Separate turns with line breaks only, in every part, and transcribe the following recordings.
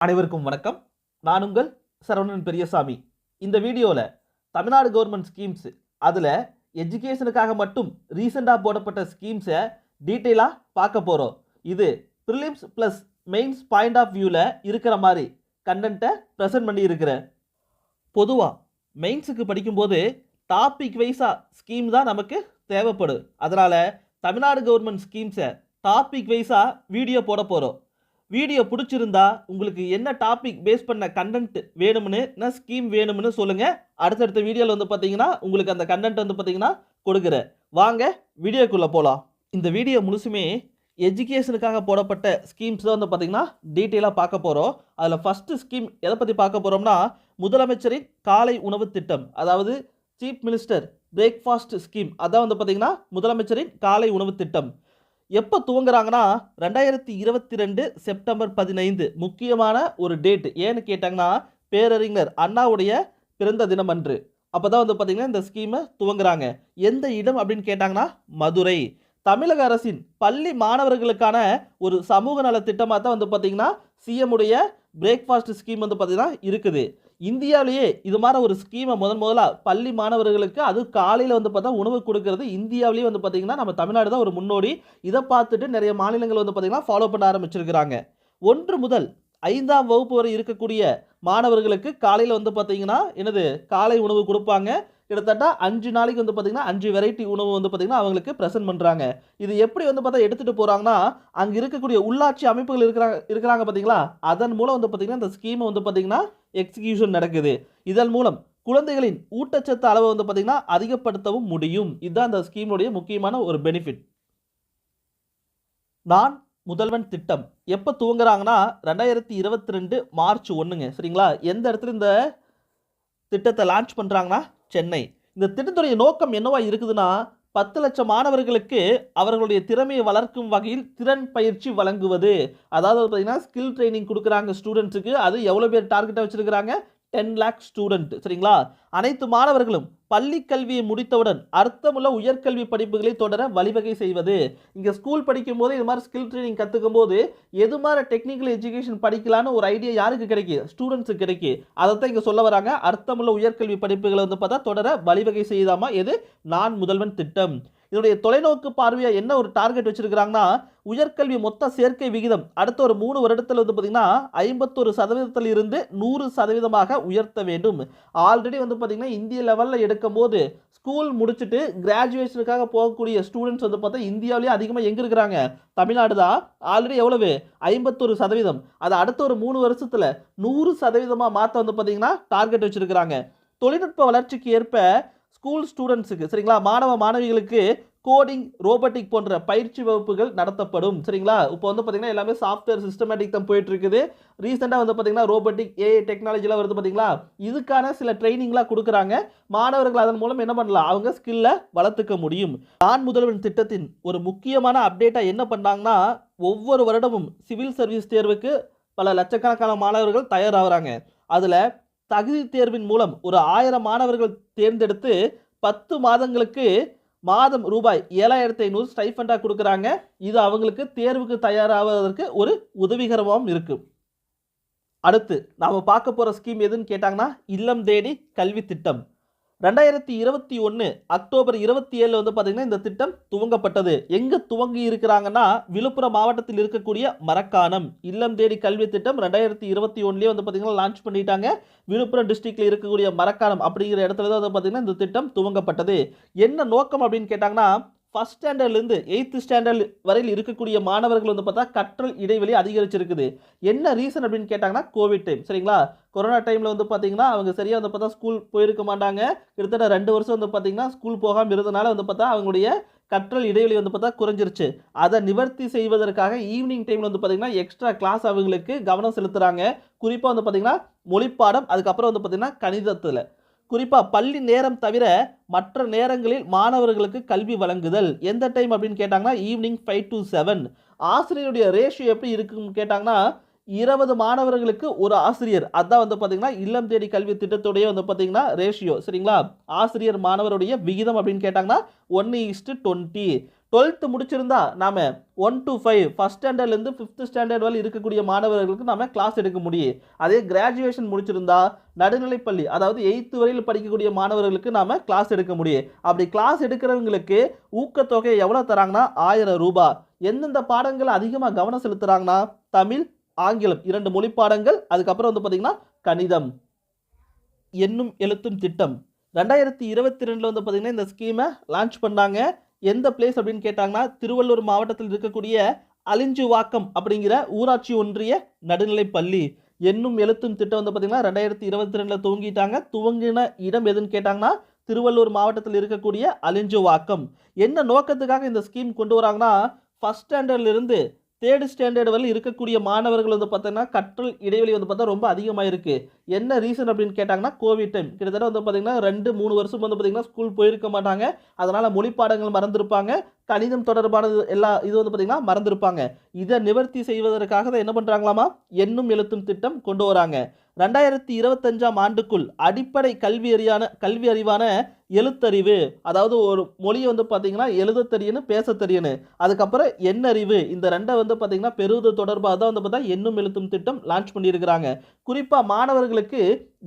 அனைவருக்கும் வணக்கம். நான் உங்கள் சரவணன் பெரியசாமி. இந்த வீடியோவில் தமிழ்நாடு கவர்மெண்ட் ஸ்கீம்ஸ் அதில் எஜுகேஷனுக்காக மட்டும் ரீசெண்டாக போடப்பட்ட ஸ்கீம்ஸை டீட்டெயிலாக பார்க்க போகிறோம் இது prelims plus mains point of வியூவில் இருக்கிற மாதிரி கண்டென்ட்டை ப்ரெசென்ட் பண்ணி இருக்கிறேன் பொதுவாக மெயின்ஸுக்கு படிக்கும்போது டாபிக் வைஸாக ஸ்கீம் தான் நமக்கு தேவைப்படும். அதனால் தமிழ்நாடு கவர்மெண்ட் ஸ்கீம்ஸை டாபிக் வைஸாக வீடியோ போட போகிறோம் வீடியோ பிடிச்சிருந்தா உங்களுக்கு என்ன டாபிக் பேஸ் பண்ண கண்டென்ட் வேணும்னு என்ன ஸ்கீம் வேணும்னு சொல்லுங்கள் அடுத்தடுத்த வீடியோவில் வந்து பார்த்தீங்கன்னா உங்களுக்கு அந்த கண்டென்ட் வந்து பார்த்தீங்கன்னா கொடுக்குறேன். வாங்க வீடியோக்குள்ளே போகலாம் இந்த வீடியோ முழுசுமே எஜுகேஷனுக்காக போடப்பட்ட ஸ்கீம்ஸ் தான் வந்து பார்த்தீங்கன்னா டீட்டெயிலாக பார்க்க போகிறோம் அதில் ஃபஸ்ட்டு ஸ்கீம் எதை பற்றி பார்க்க போகிறோம்னா முதலமைச்சரின் காலை உணவு திட்டம் அதாவது சீஃப் மினிஸ்டர் பிரேக்ஃபாஸ்ட் ஸ்கீம் அதான் வந்து பார்த்தீங்கன்னா முதலமைச்சரின் காலை உணவு திட்டம். எப்போ துவங்குறாங்கன்னா ரெண்டாயிரத்தி இருபத்தி ரெண்டு செப்டம்பர் பதினைந்து முக்கியமான ஒரு டேட் ஏன்னு கேட்டாங்கன்னா பேரறிஞர் அண்ணாவுடைய பிறந்த தினம் அன்று. அப்போ தான் வந்து பார்த்திங்கன்னா இந்த ஸ்கீமை துவங்குறாங்க. எந்த இடம் அப்படின்னு கேட்டாங்கன்னா மதுரை. தமிழக அரசின் பள்ளி மாணவர்களுக்கான ஒரு சமூக நல திட்டமாக தான் வந்து பார்த்திங்கன்னா சிஎம் உடைய பிரேக்ஃபாஸ்ட் ஸ்கீம் வந்து பார்த்திங்கன்னா இருக்குது. இந்தியாவிலேயே இது மாதிரி ஒரு ஸ்கீமை முதன் முதலாக பள்ளி மாணவர்களுக்கு அது காலையில் வந்து பார்த்தா உணவு கொடுக்கறது இந்தியாவிலேயே வந்து பார்த்திங்கன்னா நம்ம தமிழ்நாடு தான் ஒரு முன்னோடி. இதை பார்த்துட்டு நிறைய மாநிலங்கள் வந்து பார்த்திங்கன்னா ஃபாலோ பண்ண ஆரம்பிச்சிருக்கிறாங்க. ஒன்று முதல் ஐந்தாம் வகுப்பு வரை இருக்கக்கூடிய மாணவர்களுக்கு காலையில் வந்து பார்த்திங்கன்னா என்னது? காலை உணவு கொடுப்பாங்க. கிட்டத்தட்ட அஞ்சு நாளைக்கு வந்து பார்த்திங்கன்னா அஞ்சு வெரைட்டி உணவு வந்து பார்த்திங்கன்னா அவங்களுக்கு ப்ரெசென்ட் பண்ணுறாங்க இது எப்படி வந்து பார்த்தா எடுத்துகிட்டு போகிறாங்கன்னா அங்கே இருக்கக்கூடிய உள்ளாட்சி அமைப்புகள் இருக்கிறாங்க இருக்கிறாங்க பார்த்தீங்களா அதன் மூலம் வந்து பார்த்திங்கன்னா இந்த ஸ்கீமை வந்து பார்த்திங்கன்னா எக்ஸிக்யூஷன் நடக்குது. இதன் மூலம் குழந்தைகளின் ஊட்டச்சத்து அளவை வந்து பார்த்திங்கன்னா அதிகப்படுத்தவும் முடியும். இதுதான் இந்த ஸ்கீமுடைய முக்கியமான ஒரு பெனிஃபிட் நான் முதல்வன் திட்டம். எப்போ துவங்குறாங்கன்னா ரெண்டாயிரத்தி இருபத்தி ரெண்டு மார்ச் ஒன்றுங்க சரிங்களா? எந்த இடத்துல இந்த திட்டத்தை லான்ச் பண்ணுறாங்கன்னா சென்னை. இந்த திட்டத்துடைய நோக்கம் என்னவா இருக்குதுன்னா பத்து லட்சம் மாணவர்களுக்கு அவர்களுடைய திறமையை வளர்க்கும் வகையில் திறன் பயிற்சி வழங்குவது. அதாவது பார்த்தீங்கன்னா ஸ்கில் ட்ரைனிங் கொடுக்குறாங்க ஸ்டூடெண்ட்ஸுக்கு அது எவ்வளோ பேர் டார்கெட்டாக வச்சுருக்கிறாங்க? டென் லேக் ஸ்டூடெண்ட் சரிங்களா? அனைத்து மாணவர்களும் பள்ளி கல்வியை முடித்தவுடன் அர்த்தமுள்ள உயர்கல்வி படிப்புகளை தொடர வழிவகை செய்வது. இங்கே ஸ்கூல் படிக்கும் போது இது மாதிரி ஸ்கில் ட்ரைனிங் கற்றுக்கும் போது எது மாதிரி டெக்னிக்கல் எஜுகேஷன் படிக்கலான்னு ஒரு ஐடியா யாருக்கு கிடைக்கு? ஸ்டூடெண்ட்ஸுக்கு கிடைக்கு. அதை தான் இங்கே சொல்ல வராங்க. அர்த்தமுள்ள உயர்கல்வி படிப்புகளை வந்து பார்த்தா தொடர வழிவகை செய்தாமா? எது? நான் முதல்வன் திட்டம். இதனுடைய தொலைநோக்கு பார்வையாக என்ன ஒரு டார்கெட் வச்சிருக்கிறாங்கன்னா உயர்கல்வி மொத்த சேர்க்கை விகிதம் அடுத்த ஒரு மூணு வருடத்தில் வந்து பார்த்திங்கன்னா ஐம்பத்தொரு சதவீதத்தில் இருந்து நூறு சதவீதமாக உயர்த்த வேண்டும். ஆல்ரெடி வந்து பார்த்திங்கன்னா இந்திய லெவலில் எடுக்கும் போது ஸ்கூல் முடிச்சுட்டு கிராஜுவேஷனுக்காக போகக்கூடிய ஸ்டூடெண்ட்ஸ் வந்து பார்த்தா இந்தியாவிலேயே அதிகமாக எங்கே இருக்கிறாங்க? தமிழ்நாடு தான். ஆல்ரெடி எவ்வளவு? ஐம்பத்தொரு சதவீதம். அது அடுத்த ஒரு மூணு வருஷத்தில் நூறு சதவீதமாக மாற்ற வந்து பார்த்திங்கன்னா டார்கெட் வச்சுருக்கிறாங்க. தொழில்நுட்ப வளர்ச்சிக்கு ஏற்ப ஸ்கூல் ஸ்டூடெண்ட்ஸுக்கு சரிங்களா? மாணவ மாணவிகளுக்கு கோடிங் ரோபோட்டிக் போன்ற பயிற்சி வகுப்புகள் நடத்தப்படும் சரிங்களா? இப்போ வந்து பார்த்தீங்கன்னா எல்லாமே சாஃப்ட்வேர் சிஸ்டமேட்டிக் தான் போயிட்டு இருக்குது ரீசெண்டாக வந்து பார்த்தீங்கன்னா ரோபோட்டிக் ஏஐ டெக்னாலஜிலாம் வருது பார்த்தீங்களா இதுக்கான சில ட்ரைனிங்லாம் கொடுக்குறாங்க. மாணவர்கள் அதன் மூலம் என்ன பண்ணலாம்? அவங்க ஸ்கில்லை வளர்த்துக்க முடியும். நான் முதல்வன் திட்டத்தின் ஒரு முக்கியமான அப்டேட்டாக என்ன பண்ணாங்கன்னா ஒவ்வொரு வருடமும் சிவில் சர்வீஸ் தேர்வுக்கு பல லட்சக்கணக்கான மாணவர்கள் தயாராகிறாங்க. அதில் தகுதி தேர்வின் மூலம் ஒரு ஆயிரம் மாணவர்கள் தேர்ந்தெடுத்து பத்து மாதங்களுக்கு மாதம் ரூபாய் ஏழாயிரத்தி ஐநூறு ஸ்டைஃபண்டாக கொடுக்குறாங்க. இது அவங்களுக்கு தேர்வுக்கு தயாராவதற்கு ஒரு உதவிகரமாகவும் இருக்குது அடுத்து நாம் பார்க்க போகிற ஸ்கீம் எதுன்னு கேட்டாங்கன்னா இல்லம் தேடி கல்வி திட்டம். ரெண்டாயிரத்தி இருபத்தி ஒன்று அக்டோபர் இருபத்தி ஏழில் வந்து பார்த்திங்கன்னா இந்த திட்டம் துவங்கப்பட்டது. எங்கே துவங்கி இருக்கிறாங்கன்னா விழுப்புரம் மாவட்டத்தில் இருக்கக்கூடிய மரக்காணம் இல்லம் தேடி கல்வி திட்டம் ரெண்டாயிரத்தி இருபத்தி ஒன்றுலேயே வந்து பார்த்திங்கன்னா லான்ச் பண்ணிட்டாங்க. விழுப்புரம் டிஸ்ட்ரிக்டில் இருக்கக்கூடிய மரக்காணம் அப்படிங்கிற இடத்துல தான் வந்து பார்த்திங்கன்னா இந்த திட்டம் துவங்கப்பட்டது. என்ன நோக்கம் அப்படின்னு கேட்டாங்கன்னா ஃபஸ்ட் ஸ்டாண்டர்ட்லேருந்து எயித்து ஸ்டாண்டர்ட் வரையில் இருக்கக்கூடிய மாணவர்கள் வந்து பார்த்தா கற்றல் இடைவெளி அதிகரிச்சிருக்குது. என்ன ரீசன் அப்படின்னு கேட்டாங்கன்னா கோவிட் டைம் சரிங்களா? கொரோனா டைமில் வந்து பார்த்தீங்கன்னா அவங்க சரியாக வந்து பார்த்தா ஸ்கூல் போயிருக்க மாட்டாங்க. கிட்டத்தட்ட ரெண்டு வருஷம் வந்து பார்த்தீங்கன்னா ஸ்கூல் போகாமல் இருந்தனால வந்து பார்த்தா அவங்களுடைய கற்றல் இடைவெளி வந்து பார்த்தா குறைஞ்சிருச்சு. அதை நிவர்த்தி செய்வதற்காக ஈவினிங் டைமில் வந்து பார்த்தீங்கன்னா எக்ஸ்ட்ரா கிளாஸ் அவங்களுக்கு கவனம் செலுத்துகிறாங்க குறிப்பாக வந்து பார்த்தீங்கன்னா மொழிப்பாடம் அதுக்கப்புறம் வந்து பார்த்தீங்கன்னா கணிதத்தில். குறிப்பாக பள்ளி நேரம் தவிர மற்ற நேரங்களில் மாணவர்களுக்கு கல்வி வழங்குதல். எந்த டைம் அப்படின்னு கேட்டாங்கன்னா ஈவினிங் ஃபைவ் டு செவன் ஆசிரியருடைய ரேஷியோ எப்படி இருக்குன்னு கேட்டாங்கன்னா இருபது மாணவர்களுக்கு ஒரு ஆசிரியர். அதான் வந்து பார்த்தீங்கன்னா இல்லம் தேடி கல்வி திட்டத்துடைய வந்து பார்த்தீங்கன்னா ரேஷியோ சரிங்களா? ஆசிரியர் மாணவருடைய விகிதம் அப்படின்னு கேட்டாங்கன்னா ஒன்று இஸ்ட்டு டுவெண்ட்டி டுவெல்த்து முடிச்சிருந்தா நாம் ஒன் டு ஃபைவ் ஃபஸ்ட் ஸ்டாண்டர்ட்லேருந்து ஃபிஃப்த் ஸ்டாண்டர்ட் வரை இருக்கக்கூடிய மாணவர்களுக்கு நாம் கிளாஸ் எடுக்க முடியும். அதே கிராஜுவேஷன் முடிச்சிருந்தா நடுநிலைப்பள்ளி அதாவது எயித்து வரையில் படிக்கக்கூடிய மாணவர்களுக்கு நாம் கிளாஸ் எடுக்க முடியும். அப்படி கிளாஸ் எடுக்கிறவங்களுக்கு ஊக்கத்தொகை எவ்வளோ தராங்கன்னா ஆயிரம் ரூபாய். எந்தெந்த பாடங்கள் அதிகமாக கவனம் செலுத்துகிறாங்கன்னா தமிழ் ஆங்கிலம் இரண்டு மொழி பாடங்கள் அதுக்கப்புறம் வந்து பார்த்திங்கன்னா கணிதம் என்னும் எழுத்தும் திட்டம். ரெண்டாயிரத்தி இருபத்தி ரெண்டில் வந்து பார்த்தீங்கன்னா இந்த ஸ்கீமை லான்ச் பண்ணாங்க. எந்த பிளேஸ் அப்படின்னு கேட்டாங்கன்னா திருவள்ளூர் மாவட்டத்தில் இருக்கக்கூடிய அலிஞ்சுவாக்கம் அப்படிங்கிற ஊராட்சி ஒன்றிய நடுநிலை பள்ளி. என்னும் எழுத்தும் திட்டம் வந்து பார்த்தீங்கன்னா ரெண்டாயிரத்தி இருபத்தி ரெண்டில் துவங்கிட்டாங்க. துவங்கின இடம் எதுன்னு கேட்டாங்கன்னா திருவள்ளூர் மாவட்டத்தில் இருக்கக்கூடிய அலிஞ்சுவாக்கம். என்ன நோக்கத்துக்காக இந்த ஸ்கீம் கொண்டு வராங்கன்னா ஃபஸ்ட் ஸ்டாண்டர்ட்லேருந்து தேர்டு ஸ்டாண்டர்ட் வரையில் இருக்கக்கூடிய மாணவர்கள் வந்து பார்த்தீங்கன்னா கற்றல் இடைவெளி வந்து பார்த்தா ரொம்ப அதிகமாக இருக்குது என்ன ரீசன் அப்படின்னு கேட்டாங்கன்னா கோவிட் டைம் கிட்டத்தட்ட வந்து பார்த்தீங்கன்னா ரெண்டு மூணு வருஷம் வந்து பார்த்தீங்கன்னா ஸ்கூல் போயிருக்க மாட்டாங்க. அதனால் மொழிப்பாடங்கள் மறந்துருப்பாங்க. கணிதம் தொடர்பானது எல்லா இது வந்து பார்த்தீங்கன்னா மறந்துருப்பாங்க. இதை நிவர்த்தி செய்வதற்காக தான் என்ன பண்ணுறாங்களாமா எண்ணும் எழுத்தும் திட்டம் கொண்டு வராங்க. ரெண்டாயிரத்தி இருபத்தஞ்சாம் ஆண்டுக்குள் அடிப்படை கல்வி அறியான கல்வி அறிவான எழுத்தறிவு அதாவது ஒரு மொழியை வந்து பார்த்தீங்கன்னா எழுத தெரியணும் பேச தெரியணும் அதுக்கப்புறம் எண்ணறிவு இந்த ரெண்டை வந்து பார்த்தீங்கன்னா பெறுவது தொடர்பாக தான் வந்து பார்த்தா எண்ணும் எழுத்தும் திட்டம் லான்ச் பண்ணியிருக்கிறாங்க. குறிப்பாக மாணவர்களுக்கு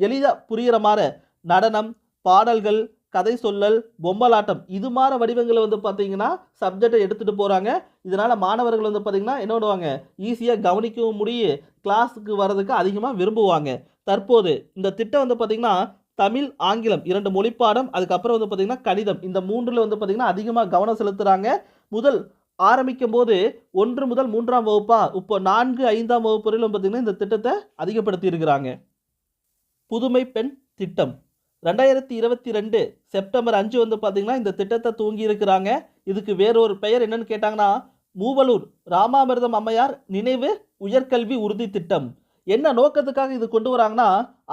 எளிதாக புரிகிற மாதிரி நடனம் பாடல்கள் கதை சொல்லல் பொம்மலாட்டம் இது மாதிரி வடிவங்களை வந்து பார்த்தீங்கன்னா சப்ஜெக்டை எடுத்துகிட்டு போகிறாங்க இதனால் மாணவர்கள் வந்து பார்த்தீங்கன்னா என்ன பண்ணுவாங்க? ஈஸியாக கவனிக்கவும் முடியும் கிளாஸுக்கு வர்றதுக்கு அதிகமாக விரும்புவாங்க. தற்போது இந்த திட்டம் வந்து பார்த்தீங்கன்னா தமிழ் ஆங்கிலம் இரண்டு மொழிப்பாடம் அதுக்கப்புறம் வந்து பார்த்திங்கன்னா கணிதம். இந்த மூன்றில் வந்து பார்த்திங்கன்னா அதிகமாக கவனம் செலுத்துகிறாங்க முதல் ஆரம்பிக்கும் போது ஒன்று முதல் மூன்றாம் வகுப்பா? இப்போ நான்கு ஐந்தாம் வகுப்பு வரையிலும் பார்த்தீங்கன்னா இந்த திட்டத்தை அதிகப்படுத்தி இருக்கிறாங்க புதுமை பெண் திட்டம். ரெண்டாயிரத்தி இருபத்தி ரெண்டு செப்டம்பர் அஞ்சு வந்து பார்த்தீங்கன்னா இந்த திட்டத்தை தூங்கி இருக்கிறாங்க. இதுக்கு வேறொரு பெயர் என்னன்னு கேட்டாங்கன்னா மூவலூர் ராமாமிர்தம் அம்மையார் நினைவு உயர்கல்வி உறுதி திட்டம். என்ன நோக்கத்துக்காக இது கொண்டு வராங்கன்னா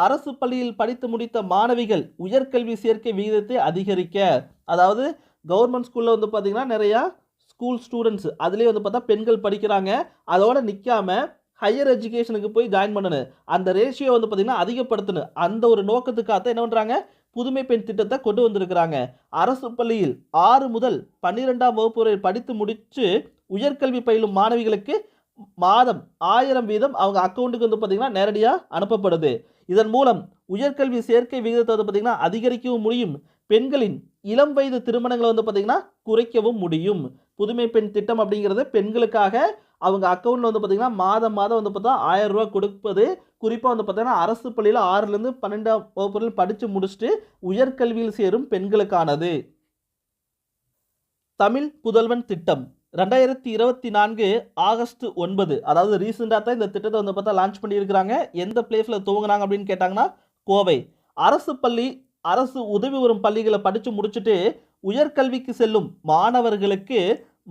அரசு பள்ளியில் படித்து முடித்த மாணவிகள் உயர்கல்வி சேர்க்கை விகிதத்தை அதிகரிக்க. அதாவது கவர்மெண்ட் ஸ்கூலில் வந்து பார்த்தீங்கன்னா நிறையா ஸ்கூல் ஸ்டூடெண்ட்ஸ் அதுலேயே வந்து பார்த்தா பெண்கள் படிக்கிறாங்க. அதோட நிற்காம ஹையர் எஜுகேஷனுக்கு போய் ஜாயின் பண்ணணும் அந்த ரேஷியோ வந்து பார்த்திங்கன்னா அதிகப்படுத்தணும் அந்த ஒரு நோக்கத்துக்காக என்ன பண்ணுறாங்க புதுமை பெண் திட்டத்தை கொண்டு வந்திருக்கிறாங்க. அரசு பள்ளியில் ஆறு முதல் பன்னிரெண்டாம் வகுப்பு வரை படித்து முடித்து உயர்கல்வி பயிலும் மாணவிகளுக்கு மாதம் ஆயிரம் வீதம் அவங்க அக்கௌண்ட்டுக்கு வந்து பார்த்திங்கன்னா நேரடியாக அனுப்பப்படுது. இதன் மூலம் உயர்கல்வி சேர்க்கை விகிதத்தை வந்து பார்த்திங்கன்னா அதிகரிக்கவும் முடியும். பெண்களின் இளம் வயது திருமணங்களை வந்து பார்த்திங்கன்னா குறைக்கவும் முடியும். புதுமை பெண் திட்டம் அப்படிங்கிறது பெண்களுக்காக அவங்க அக்கௌண்ட்டில் வந்து பார்த்திங்கன்னா மாதம் மாதம் வந்து பார்த்தா ஆயிரம் ரூபா கொடுப்பது. குறிப்பாக வந்து பார்த்தீங்கன்னா அரசு பள்ளியில் ஆறுலேருந்து பன்னெண்டாம் வகுப்புகள் படித்து முடிச்சுட்டு உயர்கல்வியில் சேரும் பெண்களுக்கானது. தமிழ் புதல்வன் திட்டம். ரெண்டாயிரத்தி இருபத்தி நான்கு ஆகஸ்ட் ஒன்பது. அதாவது ரீசெண்டாக தான் இந்த திட்டத்தை வந்து பார்த்தா லான்ச் பண்ணியிருக்கிறாங்க. எந்த பிளேஸில் துவங்கினாங்க அப்படின்னு கேட்டாங்கன்னா கோவை. அரசு பள்ளி அரசு உதவி வரும் பள்ளிகளை படித்து முடிச்சுட்டு உயர்கல்விக்கு செல்லும் மாணவர்களுக்கு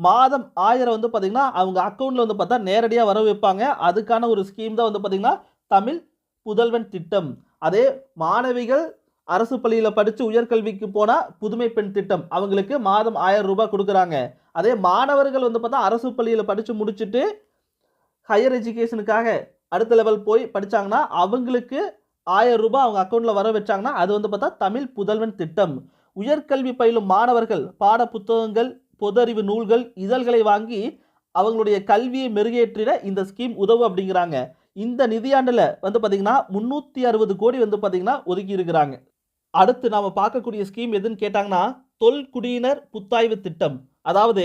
மாதம் ஆயிரம் வந்து பார்த்திங்கன்னா அவங்க அக்கௌண்ட்டில் வந்து பார்த்தா நேரடியாக வர வைப்பாங்க. அதுக்கான ஒரு ஸ்கீம் தான் வந்து பார்த்திங்கன்னா தமிழ் புதல்வன் திட்டம். அதே மாணவிகள் அரசு பள்ளியில் படித்து உயர்கல்விக்கு போனால் புதுமை பெண் திட்டம். அவங்களுக்கு மாதம் ஆயிரம் ரூபாய் கொடுக்குறாங்க. அதே மாணவர்கள் வந்து பார்த்தா அரசு பள்ளியில் படித்து முடிச்சுட்டு ஹையர் எஜுகேஷனுக்காக அடுத்த லெவல் போய் படித்தாங்கன்னா அவங்களுக்கு ஆயிரம் ரூபாய் அவங்க அக்கௌண்ட்டில் வர வச்சாங்கன்னா அது வந்து பார்த்தா தமிழ் புதல்வன் திட்டம். உயர்கல்வி பயிலும் மாணவர்கள் பாட புத்தகங்கள் பொது அறிவு நூல்கள் இதழ்களை வாங்கி அவங்களுடைய கல்வியை மெருகேற்றிட இந்த ஸ்கீம் உதவு அப்படிங்கிறாங்க. இந்த நிதியாண்டில் வந்து பார்த்திங்கன்னா முந்நூற்றி அறுபது கோடி வந்து பார்த்திங்கன்னா ஒதுக்கி இருக்கிறாங்க. அடுத்து நாம் பார்க்கக்கூடிய ஸ்கீம் எதுன்னு கேட்டாங்கன்னா தொல்குடியினர் புத்தாய்வு திட்டம். அதாவது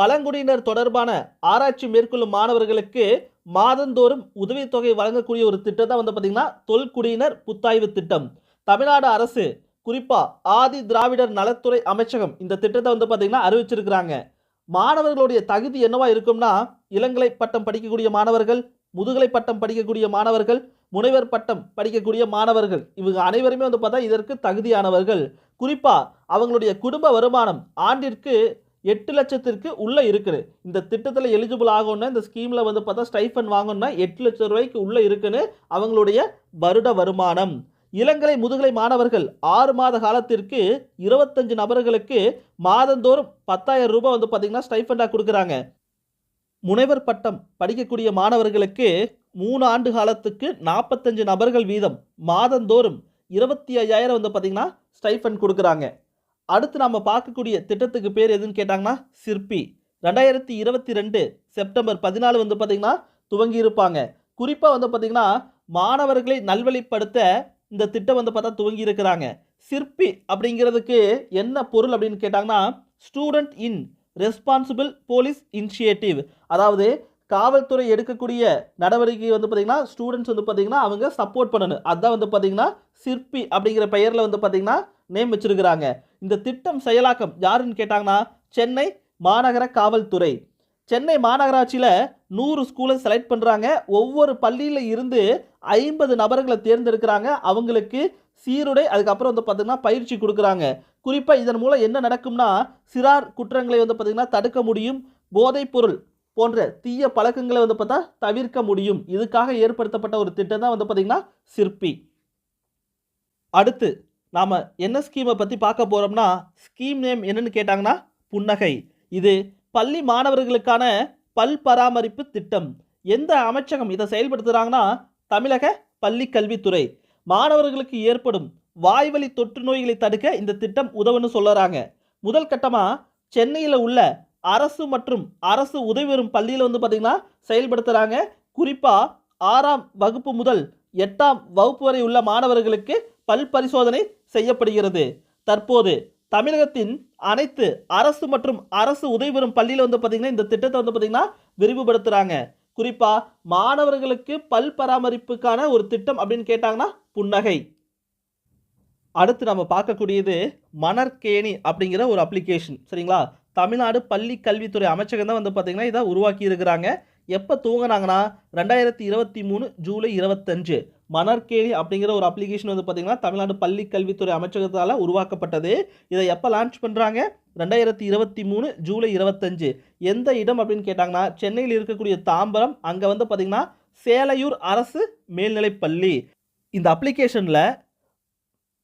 பழங்குடியினர் தொடர்பான ஆராய்ச்சி மேற்கொள்ளும் மாணவர்களுக்கு மாதந்தோறும் உதவித்தொகை வழங்கக்கூடிய ஒரு திட்டம் தான் வந்து பார்த்திங்கன்னா தொல்குடியினர் புத்தாய்வு திட்டம். தமிழ்நாடு அரசு குறிப்பாக ஆதி திராவிடர் நலத்துறை அமைச்சகம் இந்த திட்டத்தை வந்து பார்த்திங்கன்னா அறிவிச்சிருக்கிறாங்க. மாணவர்களுடைய தகுதி என்னவா இருக்கும்னா இளங்கலை பட்டம் படிக்கக்கூடிய மாணவர்கள் முதுகலை பட்டம் படிக்கக்கூடிய மாணவர்கள் முனைவர் பட்டம் படிக்கக்கூடிய மாணவர்கள் இவங்க அனைவருமே வந்து பார்த்தா இதற்கு தகுதியானவர்கள். குறிப்பாக அவங்களுடைய குடும்ப வருமானம் ஆண்டிற்கு எட்டு லட்சத்திற்கு உள்ளே இருக்குது. இந்த திட்டத்தில் எலிஜிபிள் ஆகணும்னா இந்த ஸ்கீமில் வந்து பார்த்தா ஸ்டைஃபன் வாங்கணும்னா எட்டு லட்சம் ரூபாய்க்கு உள்ளே இருக்குன்னு அவங்களுடைய வருட வருமானம். இளங்கலை முதுகலை மாணவர்கள் ஆறு மாத காலத்திற்கு இருபத்தஞ்சு நபர்களுக்கு மாதந்தோறும் பத்தாயிரம் ரூபாய் வந்து பார்த்திங்கன்னா ஸ்டைஃபண்டாக கொடுக்குறாங்க. முனைவர் பட்டம் படிக்கக்கூடிய மாணவர்களுக்கு மூணு ஆண்டு காலத்துக்கு நாற்பத்தஞ்சு நபர்கள் வீதம் மாதந்தோறும் இருபத்தி ஐயாயிரம் வந்து பார்த்திங்கன்னா ஸ்டைஃபண்ட் கொடுக்குறாங்க. அடுத்து நம்ம பார்க்கக்கூடிய திட்டத்துக்கு பேர் எதுன்னு கேட்டாங்கன்னா சிற்பி. ரெண்டாயிரத்தி இருபத்தி ரெண்டு செப்டம்பர் பதினாலு வந்து பார்த்திங்கன்னா துவங்கி இருப்பாங்க குறிப்பாக வந்து பார்த்திங்கன்னா மாணவர்களை நல்வழிப்படுத்த இந்த திட்டம் வந்து பார்த்தா துவங்கி இருக்கிறாங்க சிற்பி அப்படிங்கிறதுக்கு என்ன பொருள் அப்படின்னு கேட்டாங்கன்னா student in responsible police initiative அதாவது காவல்துறை எடுக்கக்கூடிய நடவடிக்கை வந்து பார்த்திங்கன்னா ஸ்டூடெண்ட்ஸ் வந்து பார்த்திங்கன்னா அவங்க சப்போர்ட் பண்ணணும். அதுதான் வந்து பார்த்திங்கன்னா சிற்பி அப்படிங்கிற பெயரில் வந்து பார்த்திங்கன்னா நேம் வச்சிருக்கிறாங்க. இந்த திட்டம் செயலாக்கம் யாருன்னு கேட்டாங்கன்னா சென்னை மாநகர காவல்துறை. சென்னை மாநகராட்சியில் நூறு ஸ்கூலை செலக்ட் பண்ணுறாங்க ஒவ்வொரு பள்ளியில் இருந்து ஐம்பது நபர்களை தேர்ந்தெடுக்கிறாங்க. அவங்களுக்கு சீருடை அதுக்கப்புறம் வந்து பார்த்திங்கன்னா பயிற்சி கொடுக்குறாங்க. குறிப்பாக இதன் மூலம் என்ன நடக்கும்னா சிறார் குற்றங்களை வந்து பார்த்திங்கன்னா தடுக்க முடியும். போதைப்பொருள் போன்ற தீய பழக்கங்களை வந்து பார்த்தா தவிர்க்க முடியும். இதுக்காக ஏற்படுத்தப்பட்ட ஒரு திட்டம் தான் வந்து பார்த்திங்கன்னா சிற்பி. அடுத்து நாம் என்ன ஸ்கீமை பற்றி பார்க்க போகிறோம்னா ஸ்கீம் நேம் என்னன்னு கேட்டாங்கன்னா புன்னகை. இது பள்ளி மாணவர்களுக்கான பல் பராமரிப்பு திட்டம். எந்த அமைச்சகம் இதை செயல்படுத்துகிறாங்கன்னா தமிழக பள்ளி கல்வித்துறை மாணவர்களுக்கு ஏற்படும் வாய்வழி தொற்று நோய்களை தடுக்க இந்த திட்டம் உதவுன்னு சொல்லுறாங்க. முதல் கட்டமாக சென்னையில் உள்ள அரசு மற்றும் அரசு உதவி பெறும் பள்ளியில் வந்து பார்த்திங்கன்னா செயல்படுத்துகிறாங்க குறிப்பாக ஆறாம் வகுப்பு முதல் எட்டாம் வகுப்பு வரை உள்ள மாணவர்களுக்கு பல் பரிசோதனை செய்யப்படுகிறது. தற்போது தமிழகத்தின் அனைத்து அரசு மற்றும் அரசு உதவி பெறும் பள்ளியில் வந்து பார்த்திங்கன்னா இந்த திட்டத்தை வந்து பார்த்திங்கன்னா விரிவுபடுத்துகிறாங்க குறிப்பாக மாணவர்களுக்கு பல் பராமரிப்புக்கான ஒரு திட்டம் அப்படின்னு கேட்டாங்கன்னா புன்னகை. அடுத்து நம்ம பார்க்கக்கூடியது மணற்கேணி அப்படிங்கிற ஒரு அப்ளிகேஷன் சரிங்களா? தமிழ்நாடு பள்ளி கல்வித்துறை அமைச்சகம் தான் வந்து பார்த்திங்கன்னா இதை உருவாக்கி இருக்கிறாங்க எப்போ துவங்கினாங்கன்னா ரெண்டாயிரத்தி இருபத்தி மூணு ஜூலை இருபத்தஞ்சு. மணற்கேணி அப்படிங்கிற ஒரு அப்ளிகேஷன் வந்து பார்த்திங்கன்னா தமிழ்நாடு பள்ளி கல்வித்துறை அமைச்சகத்தால் உருவாக்கப்பட்டது. இதை எப்போ லான்ச் பண்ணுறாங்க ரெண்டாயிரத்தி இருபத்தி மூணு ஜூலை இருபத்தஞ்சு. எந்த இடம் அப்படின்னு கேட்டாங்கன்னா சென்னையில் இருக்கக்கூடிய தாம்பரம் அங்கே வந்து பார்த்திங்கன்னா சேலையூர் அரசு மேல்நிலைப்பள்ளி. இந்த அப்ளிகேஷனில்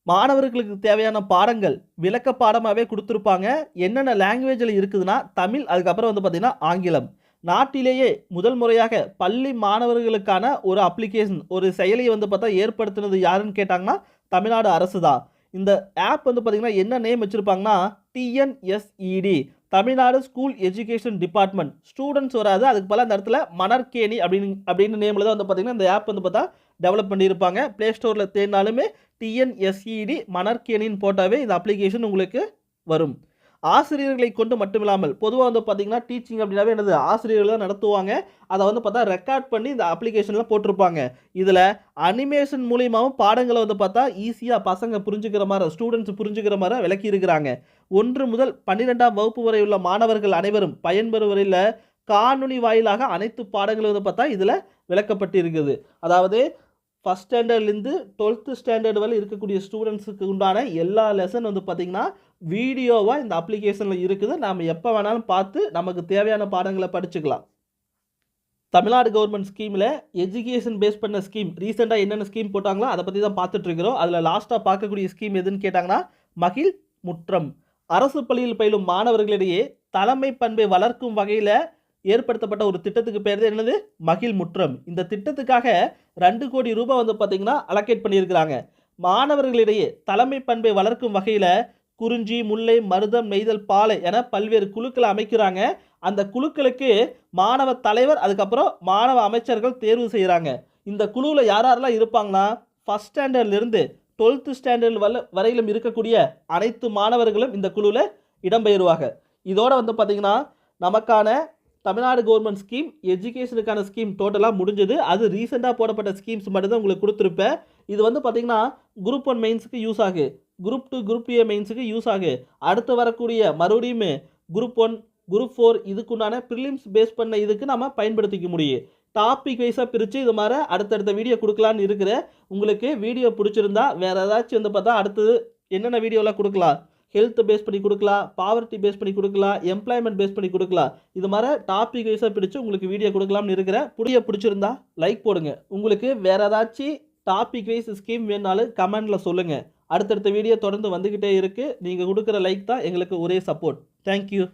மாணவர்களுக்கு தேவையான பாடங்கள் விளக்க பாடமாகவே கொடுத்துருப்பாங்க. என்னென்ன லாங்குவேஜில் இருக்குதுன்னா தமிழ் அதுக்கப்புறம் வந்து பார்த்திங்கன்னா ஆங்கிலம். நாட்டிலேயே முதல் முறையாக பள்ளி மாணவர்களுக்கான ஒரு அப்ளிகேஷன் ஒரு செயலியை வந்து பார்த்தா ஏற்படுத்தினது யாருன்னு கேட்டாங்கன்னா தமிழ்நாடு அரசு தான் இந்த ஆப் வந்து பார்த்திங்கன்னா என்ன name வச்சுருப்பாங்கன்னா TNSED Tamil Nadu school education department students வராது அதுக்கு பல அந்த இடத்துல மணற்கேணி அப்படின்னு அப்படின்னு நேமில் தான் வந்து பார்த்திங்கன்னா இந்த ஆப் வந்து பார்த்தா டெவலப் பண்ணியிருப்பாங்க. ப்ளே ஸ்டோரில் தேடினாலுமே டிஎன்எஸ்இடி மணற்கேணின்னு போட்டாவே இந்த அப்ளிகேஷன் உங்களுக்கு வரும். ஆசிரியர்களை கொண்டு மட்டுமில்லாமல் பொதுவாக வந்து பார்த்தீங்கன்னா டீச்சிங் அப்படின்னாவே என்னது? ஆசிரியர்கள் தான் நடத்துவாங்க. அதை வந்து பார்த்தா ரெக்கார்ட் பண்ணி இந்த அப்ளிகேஷனில் போட்டிருப்பாங்க. இதில் அனிமேஷன் மூலியமாகவும் பாடங்களை வந்து பார்த்தா ஈஸியாக பசங்க புரிஞ்சுக்கிற மாதிரி ஸ்டூடெண்ட்ஸ் புரிஞ்சுக்கிற மாதிரி விளக்கி இருக்கிறாங்க ஒன்று முதல் பன்னிரெண்டாம் வகுப்பு வரை உள்ள மாணவர்கள் அனைவரும் பயன்பெறும் வரையில் காணொலி வாயிலாக அனைத்து பாடங்களும் வந்து பார்த்தா இதில் விளக்கப்பட்டு இருக்குது அதாவது ஃபஸ்ட் ஸ்டாண்டர்ட்லேருந்து டுவெல்த்து ஸ்டாண்டர்ட் வரை இருக்கக்கூடிய ஸ்டூடெண்ட்ஸுக்கு உண்டான எல்லா லெசன் வந்து பார்த்திங்கன்னா வீடியோவாக இந்த அப்ளிகேஷனில் இருக்குது நாம் எப்போ வேணாலும் பார்த்து நமக்கு தேவையான பாடங்களை படிச்சுக்கலாம். தமிழ்நாடு கவர்மெண்ட் ஸ்கீமில் எஜுகேஷன் பேஸ் பண்ண ஸ்கீம் ரீசெண்டாக என்னென்ன ஸ்கீம் போட்டாங்களோ அதை பற்றி தான் பார்த்துட்ருக்கிறோம் அதில் லாஸ்ட்டாக பார்க்கக்கூடிய ஸ்கீம் எதுன்னு கேட்டாங்கன்னா மகிழ் முற்றம். அரசு பள்ளியில் பயிலும் மாணவர்களிடையே தலைமை பண்பை வளர்க்கும் வகையில் ஏற்படுத்தப்பட்ட ஒரு திட்டத்துக்கு பேர் தான் என்னது? மகிழ் முற்றம். இந்த திட்டத்துக்காக ரெண்டு கோடி ரூபாய் வந்து பார்த்திங்கன்னா அலோகேட் பண்ணியிருக்கிறாங்க. மாணவர்களிடையே தலைமை பண்பை வளர்க்கும் வகையில் குறிஞ்சி முல்லை மருதம் நெய்தல் பாலை என பல்வேறு குழுக்களை அமைக்கிறாங்க. அந்த குழுக்களுக்கு மாணவ தலைவர் அதுக்கப்புறம் மாணவ அமைச்சர்கள் தேர்வு செய்கிறாங்க இந்த குழுவில் யார் யாரெல்லாம் இருப்பாங்கன்னா ஃபஸ்ட் ஸ்டாண்டர்ட்லேருந்து டுவெல்த்து ஸ்டாண்டர்ட் வர வரையிலும் இருக்கக்கூடிய அனைத்து மாணவர்களும் இந்த குழுவில் இடம்பெயருவாங்க. இதோடு வந்து பார்த்திங்கன்னா நமக்கான தமிழ்நாடு கவர்மெண்ட் ஸ்கீம் எஜுகேஷனுக்கான ஸ்கீம் டோட்டலாக முடிஞ்சது. அது ரீசெண்டாக போடப்பட்ட ஸ்கீம்ஸ் மட்டும்தான் உங்களுக்கு கொடுத்துருப்பேன். இது வந்து பார்த்திங்கன்னா குரூப் ஒன் மெயின்ஸுக்கு யூஸ் ஆகுது குரூப் டூ குரூப் ஏ மெயின்ஸுக்கு யூஸ் ஆகு. அடுத்து வரக்கூடிய மறுபடியும் குரூப் ஒன் குரூப் ஃபோர் இதுக்குண்டான ப்ரிலிம்ஸ் பேஸ் பண்ண இதுக்கு நம்ம பயன்படுத்திக்க முடியும். டாபிக் வைஸாக பிரித்து இது மாதிரி அடுத்தடுத்த வீடியோ கொடுக்கலான்னு இருக்கிற உங்களுக்கு வீடியோ பிடிச்சிருந்தா வேறு ஏதாச்சும் வந்து பார்த்தா அடுத்தது என்னென்ன வீடியோலாம் கொடுக்கலாம்? ஹெல்த் பேஸ் பண்ணி கொடுக்கலாம் பாவர்ட்டி பேஸ் பண்ணி கொடுக்கலாம் எம்ப்ளாய்மெண்ட் பேஸ் பண்ணி கொடுக்கலாம். இது மாதிரி டாபிக் வைஸாக பிடிச்சு உங்களுக்கு வீடியோ கொடுக்கலாம்னு இருக்கிற புடிய பிடிச்சிருந்தா லைக் போடுங்க. உங்களுக்கு வேறு ஏதாச்சும் டாபிக் வைஸ் ஸ்கீம் வேணாலும் கமெண்டில் சொல்லுங்கள் அடுத்தடுத்த வீடியோ தொடர்ந்து வந்துக்கிட்டே இருக்குது நீங்கள் கொடுக்குற லைக் தான் எங்களுக்கு ஒரே சப்போர்ட் தேங்க்யூ